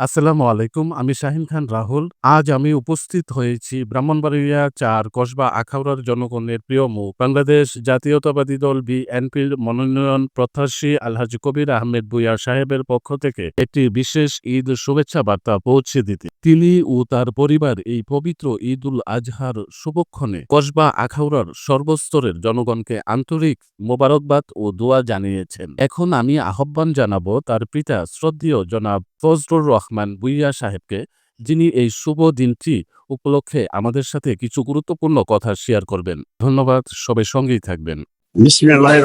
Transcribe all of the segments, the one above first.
আসসালামু আলাইকুম, আমি শাহিন খান রাহুল। আজ আমি উপস্থিত হয়েছি ব্রাহ্মণবাড়িয়া চার কসবা আখাউড়ার জনগণের প্রিয় মুখ। বাংলাদেশ জাতীয়তাবাদী দল বিএনপির মনোনয়ন প্রত্যাশী আলহাজ কবির আহমেদ বুয়া সাহেবের পক্ষ থেকে একটি বিশেষ ঈদ শুভেচ্ছা বার্তা পৌঁছে দিতে। তিনি ও তার পরিবার এই পবিত্র ঈদ উল আজহার শুভক্ষণে কসবা আখাউড়ার সর্বস্তরের জনগণকে আন্তরিক মোবারকবাদ ও দোয়া জানিয়েছেন। এখন আমি আহ্বান জানাব তার পিতা শ্রদ্ধেয় জনাব ফজলুর রহমান বুইয়া সাহেবকে, যিনি এই শুভ দিনটি উপলক্ষে আমাদের সাথে কিছু গুরুত্বপূর্ণ কথা শেয়ার করবেন। ধন্যবাদ, সবাই সঙ্গেই থাকবেন।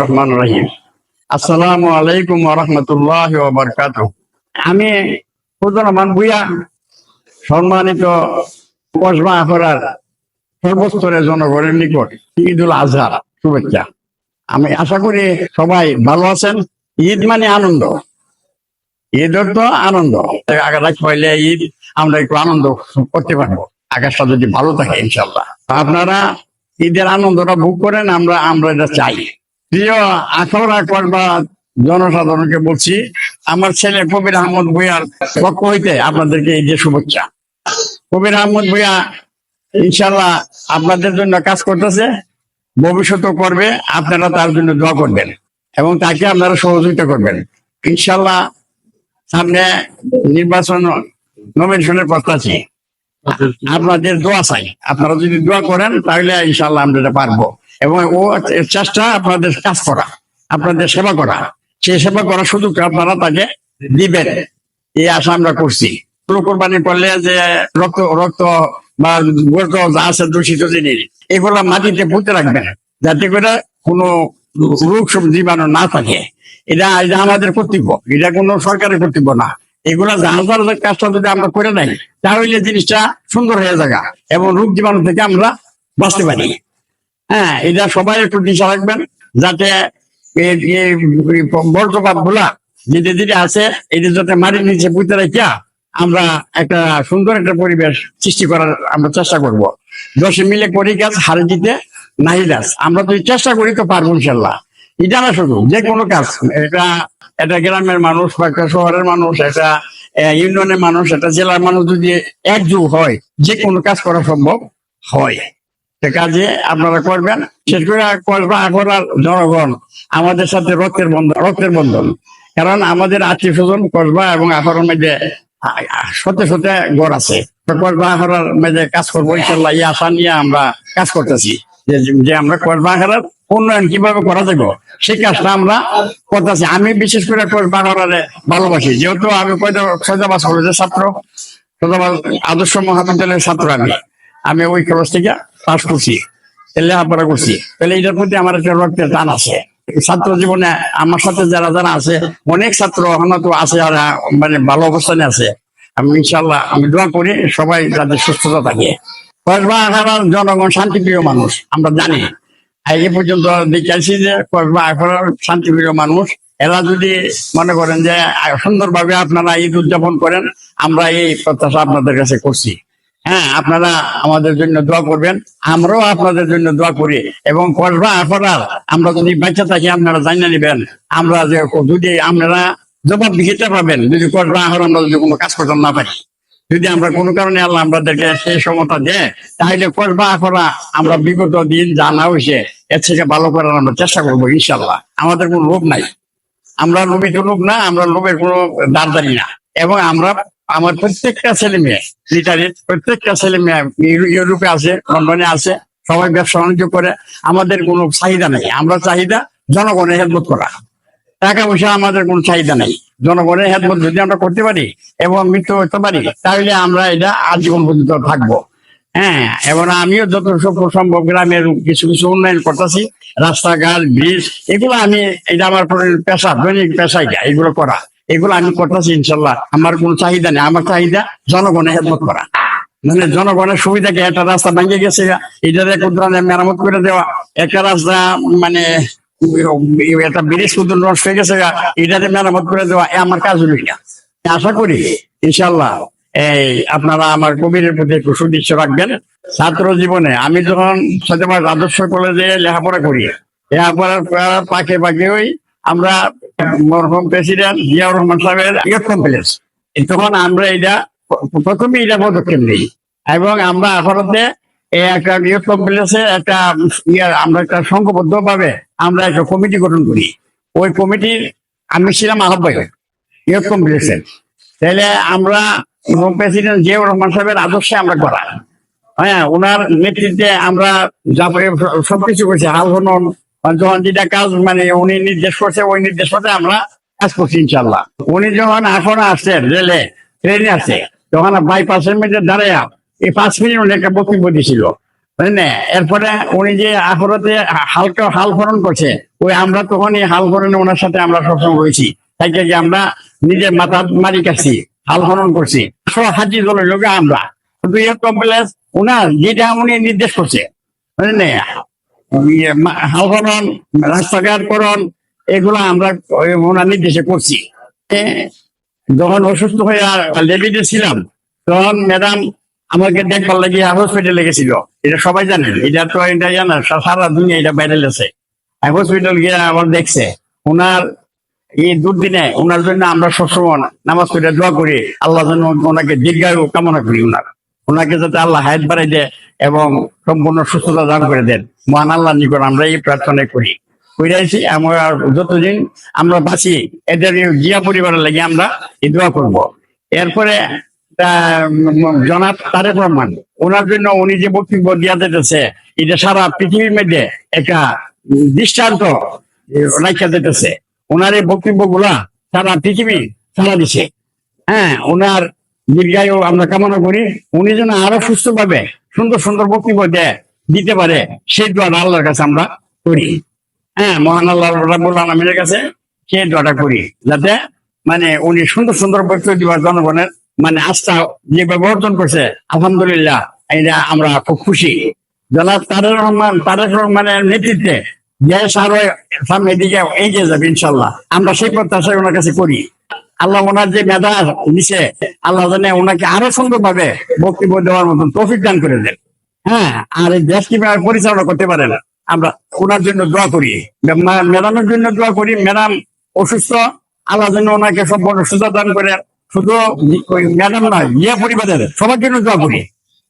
রহমান আলাইকুম রহমতুল্লাহ আমি রহমান সম্মানিত জনগণের নিকট ঈদ উল আজহা শুভেচ্ছা। আমি আশা করি সবাই ভালো আছেন। ঈদ মানে আনন্দ। ঈদের তো আনন্দ। আগারাজ পয়লে ঈদ, আমরা একটু আনন্দ করতে পারব। আকাশটা যদি ভালো থাকে ইনশাল্লাহ আপনারা ঈদের আনন্দটা ভোগ করেন, আমরা আমরা এটা চাই। প্রিয় আখাউড়া করবা জনসাধারণকে বলছি, আমার ছেলে কবির আহমদ ভুইয়ার পক্ষ হইতে আপনাদেরকে এই যে শুভেচ্ছা। কবির আহমদ ভুইয়া ইনশাল্লাহ আপনাদের জন্য কাজ করতেছে, ভবিষ্যতেও করবে, আপনারা তার জন্য দোয়া করবেন এবং তাকে আপনারা সহযোগিতা করবেন। ইনশাল্লাহ সামনে নির্বাচন নমিনেশনের প্রত্যাশী আপনাদের দোয়া চাই। আপনারা যদি দোয়া করেন, তাহলে ইনশাল্লাহ আমরা এটা পারব। এবং ও চেষ্টা আপনাদের কাজ করা, আপনাদের সেবা করা। সেই সেবা করা সুযোগ আপনারা তাকে দিবেন। এই আশা আমরা করছি। গরু কোরবানি করলে যে রক্ত রক্ত বা গোর্ত যা আছে দূষিত জিনিস, এগুলা মাটিতে পুঁতে রাখবেন। যাতে করে কোনো রোগ জীবাণু না থাকে। এটা এটা আমাদের কর্তব্য। এটা কোনো সরকারের কর্তব্য না। এগুলা জাহাজার কাজটা যদি আমরা করে নেই তাহলে জিনিসটা সুন্দর হয়ে যাবে এবং রোগ জীবাণু থেকে আমরা বাঁচতে পারি। হ্যাঁ এটা সবাই একটু দিশা রাখবেন যাতে বর্জ্যপাতগুলা ধীরে ধীরে আছে এটা যাতে মাটির নিচে পুঁতে রাখিয়া আমরা একটা সুন্দর একটা পরিবেশ সৃষ্টি করার আমরা চেষ্টা করব। দশে মিলে করি কাজ, হারে দিতে দাস আমরা যদি চেষ্টা করি তো পারব ইনশাল্লাহ। এটা না শুধু যে কোনো কাজ। এটা এটা গ্রামের মানুষ বা একটা শহরের মানুষ এটা ইউনিয়নের মানুষ এটা জেলার মানুষ যদি একযোগ হয় যে কোনো কাজ করা সম্ভব হয়। কাজে আপনারা করবেন শেষ করে কসবা আকরার জনগণ আমাদের সাথে রক্তের বন্ধন রক্তের বন্ধন। কারণ আমাদের আত্মীয় স্বজন কসবা এবং আকরার মধ্যে সত্যি সত্যি গড় আছে। কসবা আকরার মধ্যে কাজ করব ইনশাল্লাহ এই আশা নিয়ে আমরা কাজ করতেছি। যে আমরা কসবা আকরার উন্নয়ন কীভাবে করা যাবে, সেই কাজটা আমরা করতেছি। আমি বিশেষ করে কসবা আকরারে ভালোবাসি। যেহেতু আমি সৈদাবাস কলেজের ছাত্র সৈদাবাস আদর্শ মহাবিদ্যালয়ের ছাত্র আমি। আমি ওই কলেজ থেকে পাস করছি, লেখাপড়া করছি। তাহলে এটার প্রতি আমার একটা রক্তের টান আছে। ছাত্র জীবনে আমার সাথে যারা যারা আছে, অনেক ছাত্র তো আছে আর মানে ভালো অবস্থানে আছে। আমি ইনশাল্লাহ আমি দোয়া করি সবাই যাতে সুস্থতা থাকে। কসবা আখাড়ার জনগণ শান্তিপ্রিয় মানুষ, আমরা জানি। এই পর্যন্ত দেখেছি যে কসবা আখাড়ার শান্তিপ্রিয় মানুষ। এরা যদি মনে করেন যে সুন্দরভাবে আপনারা ঈদ উদযাপন করেন, আমরা এই প্রত্যাশা আপনাদের কাছে করছি। হ্যাঁ আপনারা আমাদের জন্য দোয়া করবেন, আমরাও আপনাদের জন্য দোয়া করি। এবং কসবা আফরার আমরা যদি বাচ্চা থাকি, আপনারা জানিয়ে নেবেন, আমরা যে যদি আপনারা জবাব দিতে পারবেন যদি কসবা আফর আমরা যদি কোনো কাজ করতে না পারি। যদি আমরা কোনো কারণে আল্লাহ আমাদেরকে সেই সমতা দেয়, তাহলে কসবা আফরা আমরা বিগত দিন জানা হয়েছে, এর থেকে ভালো করার আমরা চেষ্টা করব ইনশাল্লাহ আমাদের কোনো লোভ নাই। আমরা লোভিত লোক না, আমরা লোভের কোনো দারদারি না। এবং আমরা, আমার প্রত্যেকটা ছেলে মেয়ে লিটারের প্রত্যেকটা ছেলে মেয়ে ইউরো- ইউরোপে আছে, লন্ডনে আছে, সবাই ব্যবসা বাণিজ্য করে, আমাদের কোনো চাহিদা নেই। আমরা চাহিদা জনগণের হেদমত করা। টাকা পয়সা আমাদের কোনো চাহিদা নেই। জনগণের হেদমত যদি আমরা করতে পারি এবং মৃত্যু হতে পারি তাহলে আমরা এটা আজীবন পর্যন্ত থাকব। হ্যাঁ এবং আমিও যত সম্ভব গ্রামের কিছু কিছু উন্নয়ন করতেছি। রাস্তাঘাট ব্রিজ এগুলো আমি এটা আমার পেশা দৈনিক পেশা এটা, এগুলো করা। এগুলো আমি করতেছি ইনশাল্লাহ। আমার কোনো চাহিদা নেই। আমার চাহিদা জনগণের হেদমত করা। মানে জনগণের সুবিধাকে একটা রাস্তা ভেঙে গেছে এটার এক মেরামত করে দেওয়া। একটা রাস্তা মানে একটা ব্রিজ শুধু নষ্ট হয়ে গেছে, এটাতে মেরামত করে দেওয়া আমার কাজ হলো আশা করি ইনশাল্লাহ এই আপনারা আমার কবিরের প্রতি একটু সুদৃশ্য রাখবেন। ছাত্র জীবনে, আমি যখন আদর্শ কলেজে লেখাপড়া করি, লেখাপড়ার পাকে পাকে ওই আমরা মরহুম প্রেসিডেন্ট জিয়াউর রহমান সাহেবের কমপ্লেক্স তখন আমরা এটা প্রথমে এটা পদক্ষেপ নিই। এবং আমরা এই একটা ইয়ে কমপ্লেক্সে একটা ইয়ে আমরা একটা সংঘবদ্ধ ভাবে আমরা একটা কমিটি গঠন করি। ওই কমিটির আমি ছিলাম আহ্বায়ক। ইয়ত কমপ্লেক্সের তাহলে আমরা প্রেসিডেন্ট জিয়াউর রহমান সাহেবের আদর্শে আমরা করা। হ্যাঁ ওনার নেতৃত্বে আমরা সবকিছু করছি। হাল হনন যখন যেটা কাজ মানে উনি নির্দেশ করছে, ওই নির্দেশ মতে আমরা কাজ করছি ইনশাল্লাহ উনি যখন এখন আসছেন, রেলে, ট্রেনে আছে তখন বাইপাসের মধ্যে দাঁড়ায় এই পাঁচ মিনিট উনি একটা বক্তব্য দিয়েছিল এরপরে উনি যে আখরতে হালকা হাল ফরন করছে, ওই আমরা তখন এই হাল ফরনে ওনার সাথে আমরা সবসময় রয়েছি। তাই যে আমরা নিজের মাথা মারি কাছি হাল ফরন করছি। সব হাজি দলের লোক আমরা। ওনার যেটা উনি নির্দেশ করছে। বুঝলেন ইয়ে হাল ফরন রাস্তাঘাট এগুলো আমরা ওনার নির্দেশে করছি। যখন অসুস্থ হয়ে লেবিতে ছিলাম, তখন ম্যাডাম আমাকে দেখবার লাগে হসপিটালে গেছিল এটা সবাই জানেন এটা তো এটা জানা সারা দুনিয়া এটা বাইরে আছে। হসপিটাল গিয়ে আমার দেখছে, ওনার এই দুর্দিনে ওনার জন্য আমরা সবসময় নামাজ পড়ে দোয়া করি, আল্লাহ যেন ওনাকে দীর্ঘায়ু কামনা করি ওনার। ওনাকে যাতে আল্লাহ হায়াত বাড়াই দেয় এবং সম্পূর্ণ সুস্থতা দান করে দেন। মহান আল্লাহ নিকট আমরা এই প্রার্থনা করি। কইরাইছি আমরা যতদিন আমরা বাঁচি, এদের জিয়া পরিবারের লাগে আমরা এই দোয়া করব। এরপরে জনাব তারেক রহমান, ওনার জন্য উনি যে বক্তব্য দিয়া দিতেছে, এটা সারা পৃথিবীর মধ্যে একটা দৃষ্টান্ত রাখা দিতেছে। ওনার এই বক্তব্যগুলা সারা পৃথিবী সারা দিছে। হ্যাঁ ওনার দীর্ঘায়ু আমরা কামনা করি, উনি যেন আরও সুস্থ ভাবে সুন্দর সুন্দর বক্তব্য দেয়, দিতে পারে, সেই দোয়া আল্লাহর কাছে আমরা করি। হ্যাঁ মহান আল্লাহ কাছে সেই দোয়াটা করি, যাতে মানে উনি সুন্দর সুন্দর বক্তব্য দিবার জনগণের মানে আস্থা যেভাবে অর্জন করছে, আলহামদুলিল্লাহ, এটা আমরা খুব খুশি। জনাব তারেক রহমান, তারেক রহমানের নেতৃত্বে দেশ আরও সামনে দিকে এগিয়ে যাবে ইনশাল্লাহ আমরা সেই প্রত্যাশা ওনার কাছে করি। আল্লাহ ওনার যে মেধা দিছে আল্লাহ জানে ওনাকে আরও সুন্দর ভাবে বক্তব্য দেওয়ার মতন তৌফিক দান করে দেন। হ্যাঁ আর এই দেশ কীভাবে পরিচালনা করতে পারে না। আমরা ওনার জন্য দোয়া করি। ম্যাডামের জন্য দোয়া করি। ম্যাডাম অসুস্থ, আল্লাহ যেন ওনাকে সম্পূর্ণ সুস্থ দান করে শুধু ম্যাডাম নয় ইয়া পরিবারের সবার জন্য দোয়া করি।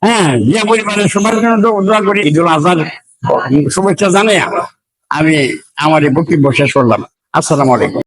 হ্যাঁ ইয়ে পরিবারের সবার জন্য দোয়া করি। ঈদুল আজহার শুভেচ্ছা জানাই আমি আমার এই বক্তব্য শেষ করলাম। আসসালামু আলাইকুম।